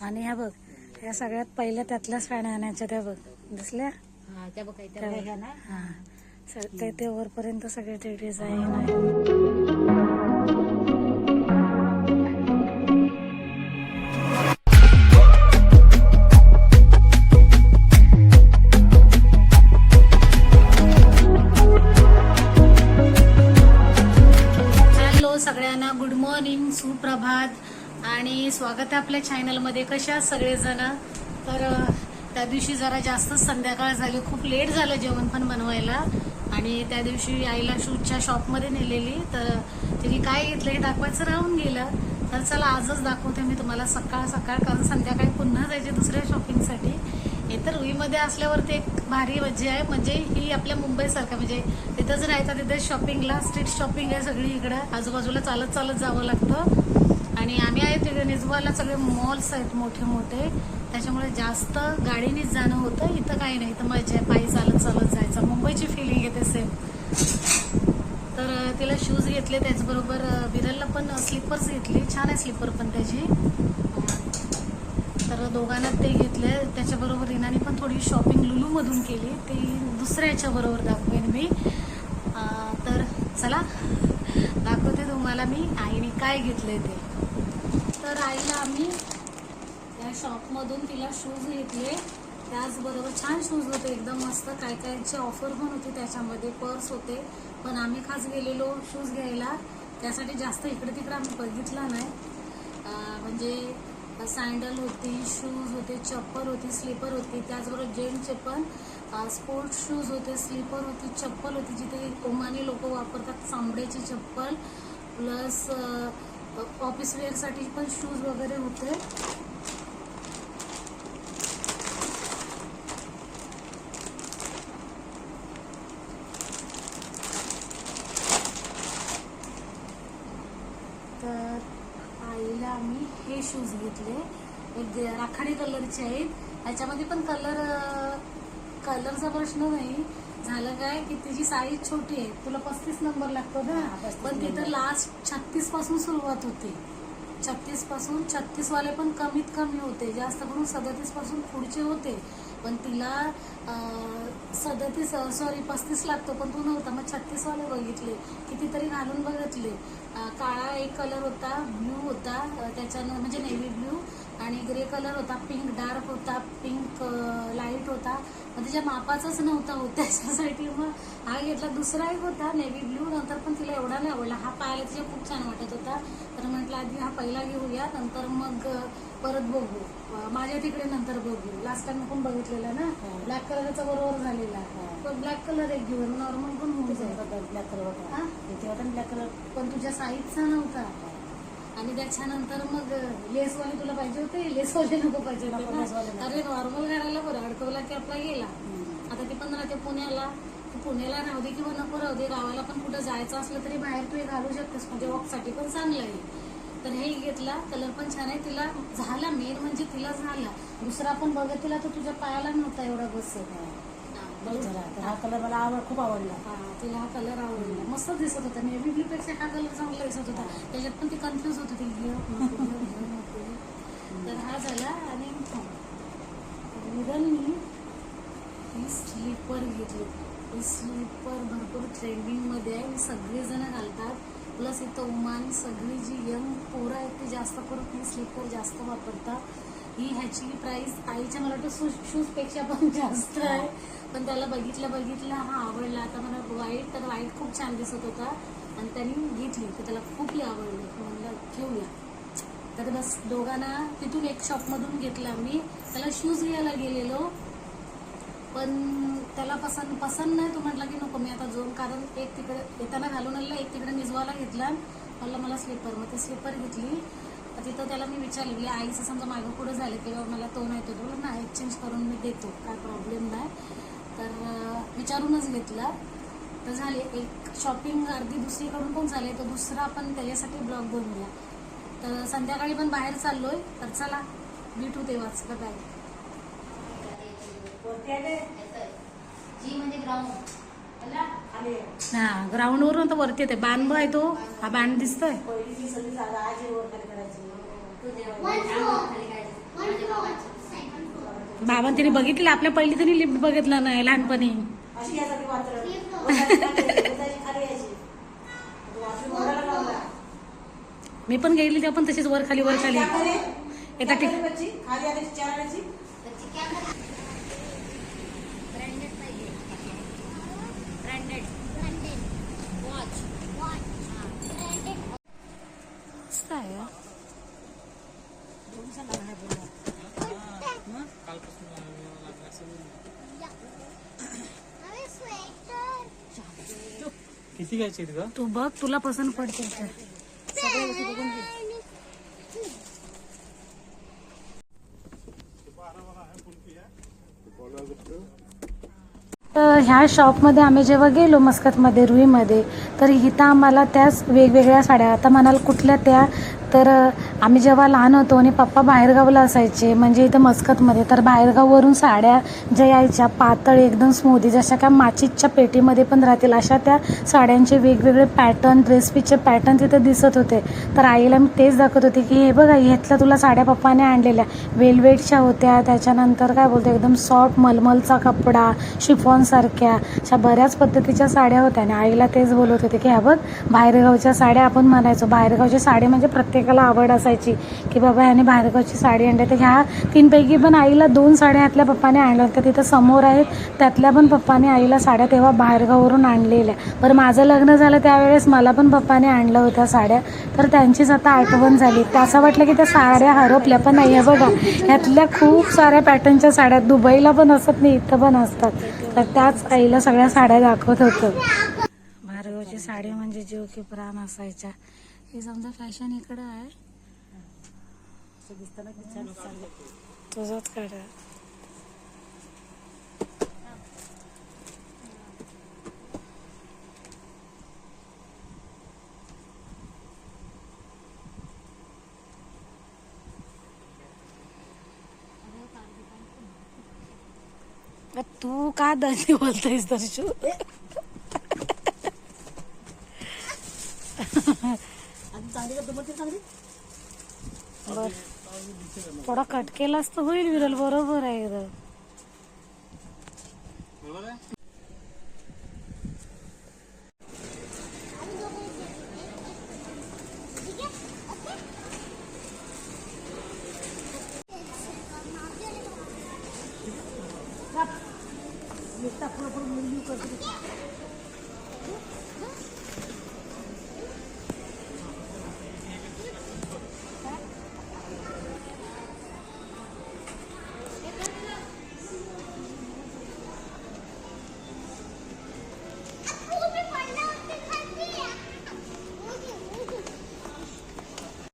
आणि ह्या बघ ह्या सगळ्यात पहिल्या त्यातल्याच पाण्या आणायच्या त्या बघ. दिसल्या? हा त्या बघ हा. ते ते वरपर्यंत सगळे ते डिझाईन आहे. हॅलो सगळ्यांना गुड मॉर्निंग सुप्रभात. आणि स्वागत आहे आपल्या चॅनलमध्ये कशा सगळेजण? तर त्या दिवशी जरा जास्तच संध्याकाळ झाली. खूप लेट झालं जेवण पण बनवायला. आणि त्या दिवशी आईला शूजच्या शॉपमध्ये नेलेली. तर तिने काय घेतलं हे दाखवायचं राहून गेलं. तर चला आजच दाखवते मी तुम्हाला सकाळ सकाळ. कारण संध्याकाळी पुन्हा जायचे दुसऱ्या शॉपिंगसाठी हे तर रुईमध्ये असल्यावरती एक भारी मज्जा आहे. म्हणजे ही आपल्या मुंबईसारखं म्हणजे तिथंच राहायचं तिथे शॉपिंगला स्ट्रीट शॉपिंग आहे सगळी इकडं. आजूबाजूला चालत चालत जावं लागतं. आणि आम्ही आहे तिथे निजवाला सगळे मॉल्स आहेत मोठे मोठे. त्याच्यामुळे जास्त गाडीनेच जाणं होतं. इथं काही नाही. इथं मजा आहे पायी चालत चालत जायचं. मुंबईची फिलिंग येते सेम तर तिला शूज घेतले त्याचबरोबर बिरलला विरलला पण स्लीपर्स घेतली. छान आहे स्लीपर पण त्याची. तर दोघांना ते घेतले. त्याच्याबरोबर रिनाने पण थोडी शॉपिंग लुलूमधून केली. ती दुसऱ्या याच्याबरोबर दाखवेन मी. तर चला. दाखवते तुम्हाला मी. आईने काय घेतले ते. तर आईला आम्ही या शॉपमधून तिला शूज घेतले. त्याचबरोबर छान शूज होते. एकदम मस्त काय कायची ऑफर पण होती त्याच्यामध्ये. पर्स होते. पण आम्ही खास गेलेलो शूज घ्यायला. त्यासाठी जास्त इकडे तिकडे आम्ही बघितला नाही. म्हणजे सँडल होती शूज होते चप्पल होती स्लीपर होती. त्याचबरोबर जेंट्सचे पण स्पोर्ट्स शूज होते स्लीपर होती चप्पल होती. जिथे ओमानी लोक वापरतात चांबड्याची चप्पल. प्लस ऑफिस वेअरसाठी पण शूज वगैरे होते. तर आईला आम्ही हे शूज घेतले. एक राखाडी कलरचे आहेत. ह्याच्यामध्ये पण कलर कलरचा प्रश्न नाही. झालं काय की तिची साईज छोटी आहे. तुला पस्तीस नंबर लागतो ना? 35 पण तिथं. लास्ट छत्तीसपासून सुरुवात होते. छत्तीसपासून छत्तीस वाले पण कमीत कमी होते. जास्त करून सदतीसपासून पुढचे होते. पण तिला सदतीस सॉरी पस्तीस लागतो पण तू नव्हता. मग छत्तीसवाले बघितले कितीतरी घालून बघितले. काळा एक कलर होता ब्ल्यू होता त्याच्यानं म्हणजे नेव्ही ब्ल्यू आणि ग्रे कलर होता पिंक डार्क होता पिंक लाइट होता. मग तिच्या मापाचाच नव्हता होत त्याच्यासाठी मग हा घेतला. दुसरा एक होता नेव्ही ब्ल्यू नंतर पण तिला एवढा नाही आवडला. हा पाहायला तिच्या खूप छान वाटत होता. तर म्हटलं आधी हा पहिला घेऊया. नंतर मग परत बघू. माझ्या तिकडे नंतर बघू. लास्ट टाइम पण बघितलेला ना हो. ब्लॅक कलरचा बरोबर झालेला. हो. पण ब्लॅक कलर एक घेऊ नॉर्मल पण होऊन जाईल. ब्लॅक कलर होता. हा? होता ब्लॅक कलर पण तुझ्या साईजचा नव्हता. आणि त्याच्यानंतर मग लेसवाले तुला पाहिजे होते? लेसवाले नको पाहिजे होते. अरे नॉर्मल घालायला बरं. अडकवला की आपला गेला. आता ती पण राहते पुण्याला तू पुण्याला राहू दे किंवा नको राहू दे गावाला पण कुठं जायचं असलं तरी बाहेर तू हे घालू शकतेस. म्हणजे वॉकसाठी पण चांगलं आहे. तर हे घेतला कलर पण छान आहे. तिला झाला मेन म्हणजे तिला झाला. दुसरा पण तिला तर तुझ्या पायाला नव्हता एवढा बसत. तर हा कलर मला आवड खूप आवडला. हा, तिला हा कलर आवडला. मस्त दिसत होता. नेव्ही ब्लू पेक्षा हा कलर चांगला दिसत होता. त्याच्यात पण ती कन्फ्युज होत. होती घेऊ तर हा झाला आणि विरलनी ही स्लीपर घेतली. ही स्लीपर भरपूर ट्रेंडिंगमध्ये आहे. सगळेजण घालतात. प्लस इथं उमानी सगळी जी यंग पोरं आहेत ती जास्त करून ही स्लीपर जास्त वापरतात ही ह्याची प्राइस आईच्या मला वाटतं शूज शूजपेक्षा पण जास्त आहे. पण त्याला बघितलं बघितलं हा आवडला. आता मला व्हाईट तर व्हाईट खूप छान दिसत होता. आणि त्यांनी घेतली. तर त्याला खूपही आवडली. म्हणलं घेऊया तर बस दोघांना तिथून एक शॉपमधून घेतला मी त्याला शूज घ्यायला गेलेलो. पण त्याला पसंत पसंत नाही. तो म्हटला की नको मी आता जोन कारण एक तिकडे येताना घालून आलेला एक तिकडे निजवायला घेतला. म्हणलं मला स्लीपर मग ते स्लीपर घेतली. तर तिथं त्याला मी विचारलं की आईचं समजा मागं पुढं झालं बाबा मला तो नाही तो बोलला ना एक्सचेंज करून मी देतो. काय प्रॉब्लेम नाही. तर विचारूनच घेतला. तर झाले एक शॉपिंग अर्धी दुसरीकडून पण झाले. तर दुसरा आपण त्याच्यासाठी ब्लॉग बनवूया तर संध्याकाळी पण बाहेर चाललोय. तर चला भेटू तेव्हाच. का काय हा ग्राउंड वरून तर वरती येते. बांध आहे तो. हा बांध दिसतोय. हो. बाबा तिने बघितलं. आपल्या पहिली तरी लिफ्ट बघितलं नाही लहानपणी. मी पण गेली तेव्हा पण तशीच वर खाली वर खाली. क्या किती घ्यायचे आहेत ग तू बघ तुला पसंत पडते तर. तर ह्या शॉपमध्ये आम्ही जेव्हा गेलो मस्कतमध्ये रुईमध्ये तर इथं आम्हाला त्याच वेगवेगळ्या साड्या आता म्हणाल कुठल्या त्या तर आम्ही जेव्हा लहान होतो आणि पप्पा बाहेरगावला असायचे म्हणजे इथं मस्कतमध्ये तर बाहेरगाववरून साड्या ज्या यायच्या पातळ एकदम स्मूदी जशा काय माचीच्या पेटीमध्ये पण राहतील अशा त्या साड्यांचे वेगवेगळे पॅटर्न रेसिपीचे पॅटर्न तिथे दिसत होते. तर आईला मी तेच दाखवत होते की हे बघा ह्यातल्या तुला साड्या पप्पाने आणलेल्या. वेलवेटच्या होत्या त्याच्यानंतर काय बोलतो एकदम सॉफ्ट मलमलचा कपडा शिफॉनसारख्या अशा बऱ्याच पद्धतीच्या साड्या होत्या. आणि आईला तेच बोलत होते की ह्या बघ बाहेरगावच्या साड्या आपण म्हणायचो. बाहेरगावची साड्या म्हणजे प्रत्येक प्रत्येकाला आवड असायची की बाबा याने बाहेरगावची साडी आणली. तर ह्या तीनपैकी पण आईला दोन साड्या ह्यातल्या पप्पाने आणल्या होत्या. तिथं समोर आहेत त्यातल्या पण पप्पाने आईला साड्या तेव्हा बाहेरगाववरून आणलेल्या. बरं माझं लग्न झालं त्यावेळेस मला पण पप्पाने आणलं होत्या साड्या. तर त्यांचीच आता आठवण झाली. तर असं वाटलं की त्या साड्या हरपल्या पण नाही आहे बघा. ह्यातल्या खूप साऱ्या पॅटर्नच्या साड्या दुबईला पण असत नाही इथं पण असतात. तर त्याच आईला सगळ्या साड्या दाखवत होतं. भार्गवची साडी म्हणजे जीव की प्राण असायच्या. हे समजा फॅशन इकडं आहे. असं तुझंच काढा. तू का दादी बोलतोयस दर्शू? आणि चांगली का दुमती चांगली? बर. थोडा कट केलास तर होईल विरल बरोबर आहे एकदम करते